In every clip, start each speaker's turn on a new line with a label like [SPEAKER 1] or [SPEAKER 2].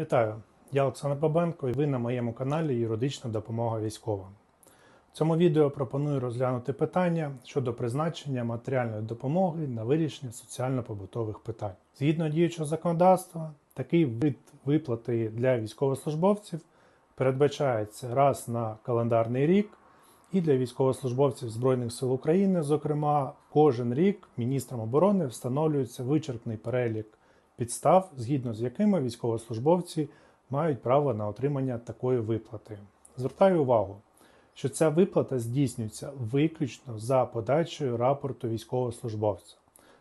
[SPEAKER 1] Вітаю! Я Олександр Бабенко і ви на моєму каналі Юридична допомога військовим. В цьому відео пропоную розглянути питання щодо призначення матеріальної допомоги на вирішення соціально-побутових питань. Згідно діючого законодавства, такий вид виплати для військовослужбовців передбачається раз на календарний рік і для військовослужбовців Збройних сил України, зокрема, кожен рік міністром оборони встановлюється вичерпний перелік підстав, згідно з якими військовослужбовці мають право на отримання такої виплати. Звертаю увагу, що ця виплата здійснюється виключно за подачею рапорту військовослужбовця.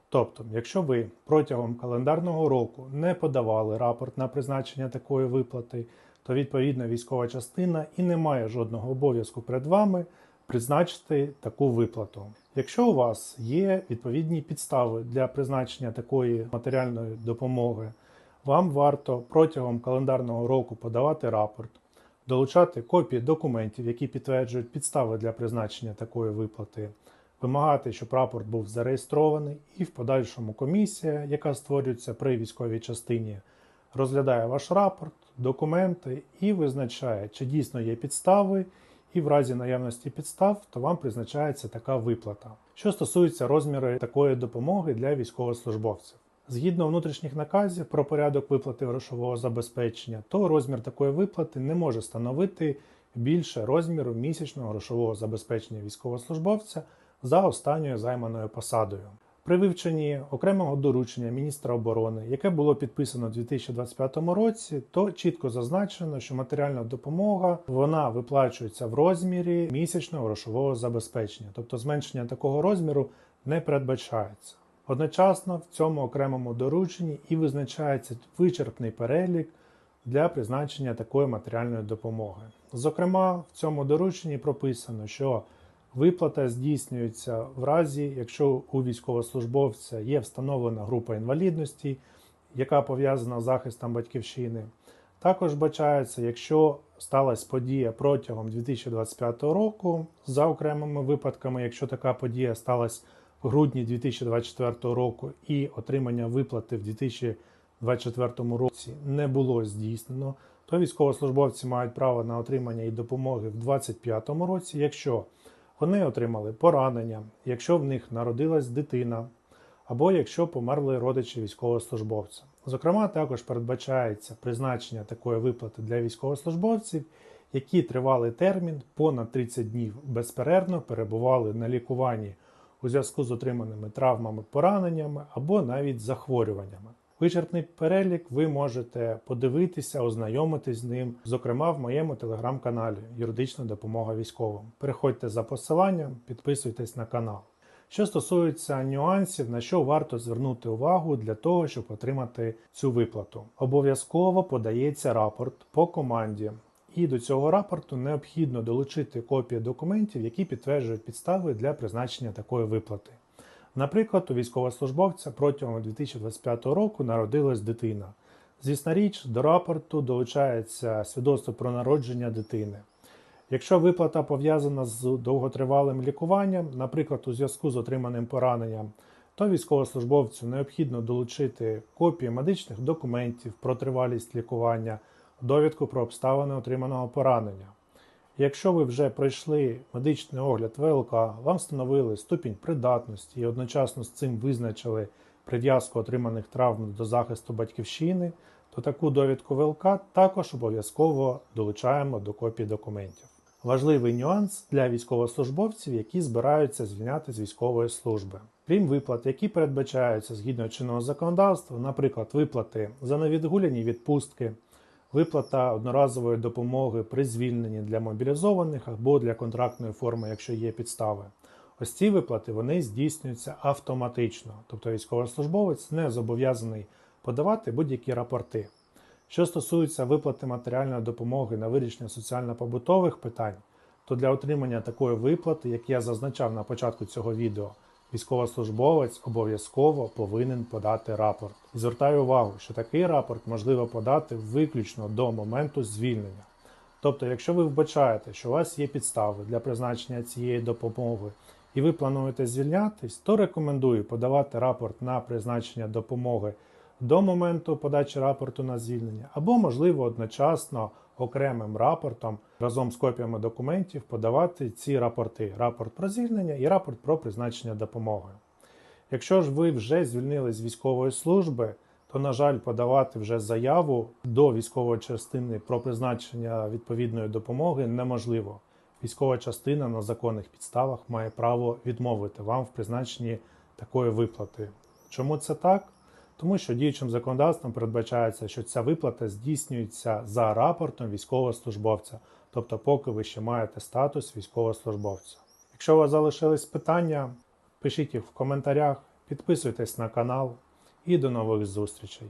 [SPEAKER 1] Тобто, якщо ви протягом календарного року не подавали рапорт на призначення такої виплати, то відповідно військова частина і не має жодного обов'язку перед вами призначити таку виплату. Якщо у вас є відповідні підстави для призначення такої матеріальної допомоги, вам варто протягом календарного року подавати рапорт, долучати копії документів, які підтверджують підстави для призначення такої виплати, вимагати, щоб рапорт був зареєстрований, і в подальшому комісія, яка створюється при військовій частині, розглядає ваш рапорт, документи і визначає, чи дійсно є підстави, і в разі наявності підстав, то вам призначається така виплата. Що стосується розміру такої допомоги для військовослужбовців. Згідно внутрішніх наказів про порядок виплати грошового забезпечення, то розмір такої виплати не може становити більше розміру місячного грошового забезпечення військовослужбовця за останньою займаною посадою. При вивченні окремого доручення міністра оборони, яке було підписано у 2025 році, то чітко зазначено, що матеріальна допомога вона виплачується в розмірі місячного грошового забезпечення, тобто зменшення такого розміру не передбачається. Одночасно в цьому окремому дорученні і визначається вичерпний перелік для призначення такої матеріальної допомоги. Зокрема, в цьому дорученні прописано, що виплата здійснюється в разі, якщо у військовослужбовця є встановлена група інвалідності, яка пов'язана з захистом батьківщини. Також бачається, якщо сталася подія протягом 2025 року, за окремими випадками, якщо така подія сталася в грудні 2024 року і отримання виплати в 2024 році не було здійснено, то військовослужбовці мають право на отримання і допомоги в 2025 році, якщо вони отримали поранення, якщо в них народилась дитина, або якщо померли родичі військовослужбовця. Зокрема, також передбачається призначення такої виплати для військовослужбовців, які тривалий термін понад 30 днів безперервно перебували на лікуванні у зв'язку з отриманими травмами, пораненнями або навіть захворюваннями. Вичерпний перелік ви можете подивитися, ознайомитись з ним, зокрема в моєму телеграм-каналі Юридична допомога військовим. Переходьте за посиланням, підписуйтесь на канал. Що стосується нюансів, на що варто звернути увагу для того, щоб отримати цю виплату. Обов'язково подається рапорт по команді, і до цього рапорту необхідно долучити копії документів, які підтверджують підстави для призначення такої виплати. Наприклад, у військовослужбовця протягом 2025 року народилась дитина. Звісна річ, до рапорту долучається свідоцтво про народження дитини. Якщо виплата пов'язана з довготривалим лікуванням, наприклад, у зв'язку з отриманим пораненням, то військовослужбовцю необхідно долучити копії медичних документів про тривалість лікування, довідку про обставини отриманого поранення. Якщо ви вже пройшли медичний огляд ВЛК, вам встановили ступінь придатності і одночасно з цим визначили прив'язку отриманих травм до захисту батьківщини, то таку довідку ВЛК також обов'язково долучаємо до копії документів. Важливий нюанс для військовослужбовців, які збираються звільняти з військової служби. Крім виплат, які передбачаються згідно чинного законодавства, наприклад, виплати за невідгуляні відпустки, виплата одноразової допомоги при звільненні для мобілізованих або для контрактної форми, якщо є підстави. Ось ці виплати вони здійснюються автоматично, тобто військовослужбовець не зобов'язаний подавати будь-які рапорти. Що стосується виплати матеріальної допомоги на вирішення соціально-побутових питань, то для отримання такої виплати, як я зазначав на початку цього відео, військовослужбовець обов'язково повинен подати рапорт. І звертаю увагу, що такий рапорт можливо подати виключно до моменту звільнення. Тобто, якщо ви вбачаєте, що у вас є підстави для призначення цієї допомоги і ви плануєте звільнятись, то рекомендую подавати рапорт на призначення допомоги до моменту подачі рапорту на звільнення, або, можливо, одночасно окремим рапортом разом з копіями документів подавати ці рапорти: рапорт про звільнення і рапорт про призначення допомоги. Якщо ж ви вже звільнились з військової служби, то, на жаль, подавати вже заяву до військової частини про призначення відповідної допомоги неможливо. Військова частина на законних підставах має право відмовити вам в призначенні такої виплати. Чому це так? Тому що діючим законодавством передбачається, що ця виплата здійснюється за рапортом військовослужбовця, тобто поки ви ще маєте статус військовослужбовця. Якщо у вас залишились питання, пишіть їх в коментарях, підписуйтесь на канал і до нових зустрічей.